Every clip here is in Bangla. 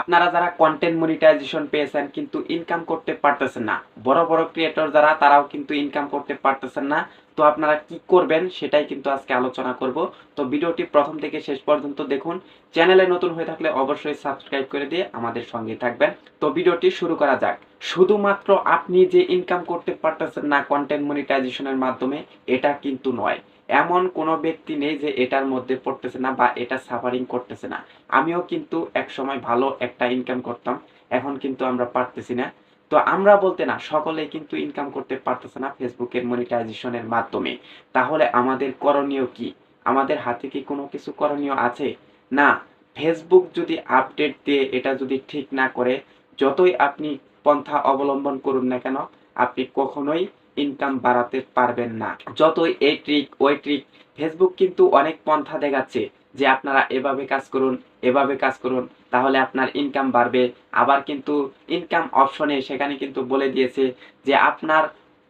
আপনারা যারা কন্টেন্ট মনিটাইজেশন পেয়েছেন কিন্তু ইনকাম করতে পারতেছেন না, বড় বড় ক্রিয়েটর যারা, তারাও কিন্তু ইনকাম করতে পারতেছেন না। তো আপনারা কি করবেন সেটাই কিন্তু আজকে আলোচনা করব। তো ভিডিওটি প্রথম থেকে শেষ পর্যন্ত দেখুন। চ্যানেলে নতুন হয়ে থাকলে অবশ্যই সাবস্ক্রাইব করে দিয়ে আমাদের সঙ্গে থাকবেন। তো ভিডিওটি শুরু করা যাক। শুধুমাত্র আপনি যে ইনকাম করতে পারতেছেন না কন্টেন্ট মনিটাইজেশনের মাধ্যমে, এটা কিন্তু নয়। এমন কোনো ব্যক্তি নেই যে এটার মধ্যে পড়তেছে না বা এটা সাফারিং করতেছে না। আমিও কিন্তু এক সময় ভালো একটা ইনকাম করতাম, এখন কিন্তু আমরা পারতেছি না। তো আমরা বলতে না, সকলেই কিন্তু ইনকাম করতে পারতেছে না ফেসবুকের মনিটাইজেশনের মাধ্যমে। তাহলে আমাদের করণীয় কি? আমাদের হাতে কি কোনো কিছু করণীয় আছে? না ফেসবুক যদি আপডেট দিয়ে এটা যদি ঠিক না করে, যতই আপনি পন্থা অবলম্বন করুন না কেন, আপনি কখনোই ইনকাম বাড়াতে পারবেন না। যতই এই ট্রিক ওই ট্রিক ফেসবুক কিন্তু অনেক পন্থা দেখাচ্ছে যে আপনারা এভাবে কাজ করুন, এভাবে কাজ করুন, তাহলে আপনার ইনকাম বাড়বে। আবার কিন্তু ইনকাম অপশনে সেখানে কিন্তু বলে দিয়েছে যে আপনার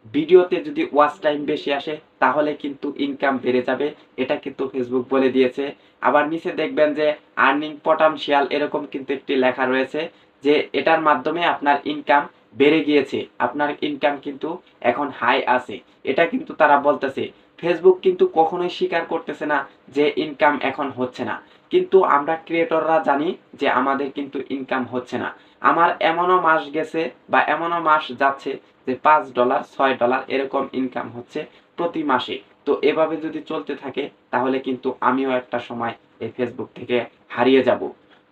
ভিডিওতে যদি ওয়াচ টাইম বেশি আসে, তাহলে কিন্তু ইনকাম বেড়ে যাবে। এটা কিন্তু ফেসবুক বলে দিয়েছে। আবার নিচে দেখবেন যে আর্নিং পটানশিয়াল এরকম কিন্তু একটি লেখা রয়েছে যে এটার মাধ্যমে আপনার ইনকাম বেড়ে গিয়েছে। আপনার ইনকাম কিন্তু এখন হাই আছে। এটা কিন্তু তারা বলতেছে। ফেসবুক কিন্তু কখনোই স্বীকার করতেছে না যে ইনকাম এখন হচ্ছে না। কিন্তু আমরা ক্রিয়েটররা জানি যে আমাদের কিন্তু ইনকাম হচ্ছে না। আমার এমনও মাস গেছে বা এমনও মাস যাচ্ছে যে পাঁচ ডলার, ছয় ডলার এরকম ইনকাম হচ্ছে প্রতি মাসে। তো এভাবে যদি চলতে থাকে, তাহলে কিন্তু আমিও একটা সময় এই ফেসবুক থেকে হারিয়ে যাব।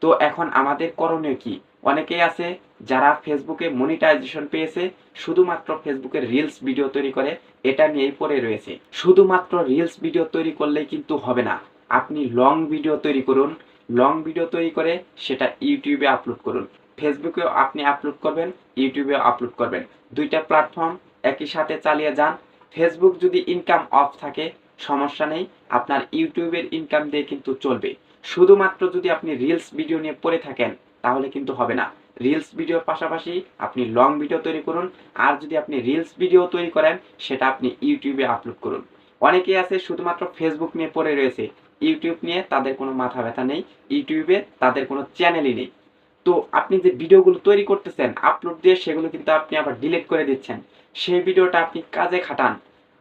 তো এখন আমাদের করণীয় কি? অনেকেই আছে যারা ফেসবুকে মনিটাইজেশন পেয়েছে, শুধুমাত্র ফেসবুকের রিলস ভিডিও তৈরি করে, এটা নিয়েই পড়ে রয়েছে। শুধুমাত্র রিলস ভিডিও তৈরি করলেই কিন্তু হবে না। আপনি লং ভিডিও তৈরি করুন লং ভিডিও তৈরি করে সেটা ইউটিউবে আপলোড করুন। ফেসবুকেও আপনি আপলোড করবেন ইউটিউবেও আপলোড করবেন। দুইটা প্ল্যাটফর্ম একই সাথে চালিয়ে যান। ফেসবুক যদি ইনকাম অফ থাকে, সমস্যা নেই। আপনার ইউটিউবের ইনকাম দিয়ে কিন্তু চলবে। শুধুমাত্র যদি আপনি রিলস ভিডিও নিয়ে পড়ে থাকেন, তাহলে কিন্তু হবে না। রিলস ভিডিওর পাশাপাশি আপনি লং ভিডিও তৈরি করুন, আর যদি আপনি রিলস ভিডিও তৈরি করেন, সেটা আপনি ইউটিউবে আপলোড করুন। অনেকেই আছে শুধুমাত্র ফেসবুক নিয়ে পড়ে রয়েছে। ইউটিউব নিয়ে তাদের কোনো মাথা ব্যথা নেই ইউটিউবে তাদের কোনো চ্যানেলই নেই। তো আপনি যে ভিডিওগুলো তৈরি করতেছেন আপলোড দিয়ে সেগুলো কিন্তু আপনি আবার ডিলিট করে দিচ্ছেন। সেই ভিডিওটা আপনি কাজে খাটান।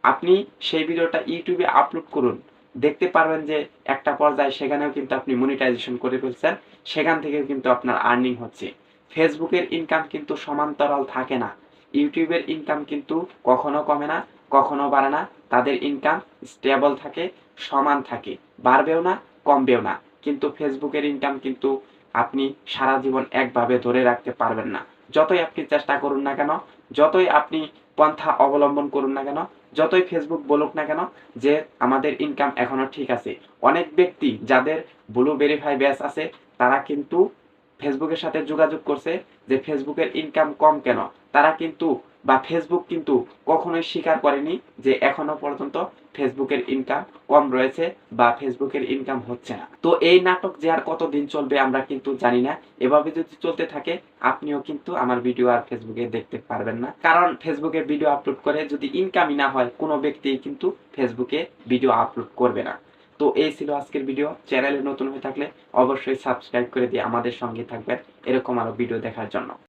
আপনি সেই ভিডিওটা ইউটিউবে আপলোড করুন। দেখতে পারবেন যে একটা পর্যায়ে সেখানেও কিন্তু আপনি মনিটাইজেশন করে ফেলছেন, সেখান থেকেও কিন্তু আপনার আর্নিং হচ্ছে। ফেসবুকের ইনকাম কিন্তু সমান্তরাল থাকে না। ইউটিউবের ইনকাম কিন্তু কখনো কমে না, কখনো বাড়ে না। তাদের ইনকাম স্টেবল থাকে, সমান থাকে। বাড়বেও না, কমবেও না। কিন্তু ফেসবুকের ইনকাম কিন্তু আপনি সারা জীবন একভাবে ধরে রাখতে পারবেন না। যতই আপনি চেষ্টা করুন না কেন, যতই আপনি পন্থা অবলম্বন করুন না কেন যতই ফেসবুক বলুক না কেন, যে আমাদের ইনকাম এখনও ঠিক আছে। অনেক ব্যক্তি যাদের ব্লু ভেরিফাই ব্যাস আছে, তারা কিন্তু ফেসবুকের সাথে যোগাযোগ করছে যে ফেসবুকের ইনকাম কম কেন? তারা কিন্তু বা ফেসবুক কিন্তু কখনোই স্বীকার করেনি যে এখনও পর্যন্ত ফেসবুকের ইনকাম কম রয়েছে বা ফেসবুকের ইনকাম হচ্ছে না। তো এই নাটক যে আর কতদিন চলবে আমরা কিন্তু জানি না। এভাবে যদি চলতে থাকে, আপনিও কিন্তু আমার ভিডিও আর ফেসবুকে দেখতে পারবেন না। কারণ ফেসবুকে ভিডিও আপলোড করে যদি ইনকামই না হয়, কোনো ব্যক্তি কিন্তু ফেসবুকে ভিডিও আপলোড করবে না। তো এই ছিল আজকের ভিডিও চ্যানেলে নতুন হয়ে থাকলে অবশ্যই সাবস্ক্রাইব করে দিয়ে আমাদের সঙ্গে থাকবেন। এরকম আরও ভিডিও দেখার জন্য।